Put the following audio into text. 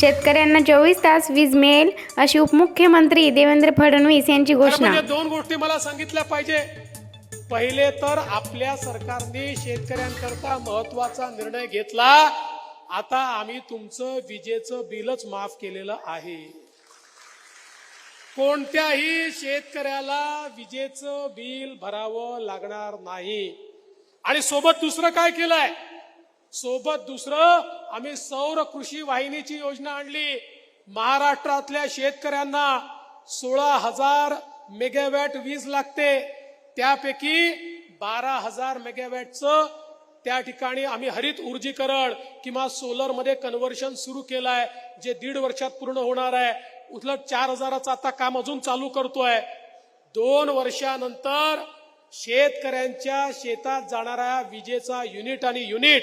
शेतकऱ्यांना चोवीस तास वीज मिळेल अशी उपमुख्यमंत्री देवेंद्र फडणवीस यांची घोषणा. म्हणजे दोन गोष्टी मला सांगितल्या पाहिजे. पहिले तर आपल्या सरकारने शेतकऱ्यांकरता महत्त्वाचा निर्णय घेतला. आता आम्ही तुमचं विजेचं बिलच माफ केलेलं आहे. कोणत्याही शेतकऱ्याला विजेचं बिल भरावं लागणार नाही. आणि सोबत दुसरं काय केलंय? सोबत दुसरं आम्ही सौर कृषी वाहिनीची योजना आणली. महाराष्ट्रातल्या शेतकऱ्यांना सोळा हजार मेगावॅट वीज लागते. त्यापैकी बारा हजार मेगावॅटचं त्या ठिकाणी आम्ही हरित ऊर्जीकरण किंवा सोलरमध्ये कन्वर्शन कन्व्हर्शन सुरू केलंय जे दीड वर्षात पूर्ण होणार आहे. उलट चार हजाराचं आता काम अजून चालू करतोय. दोन वर्षानंतर शेतकऱ्यांच्या शेतात जाणाऱ्या विजेचा युनिट आणि युनिट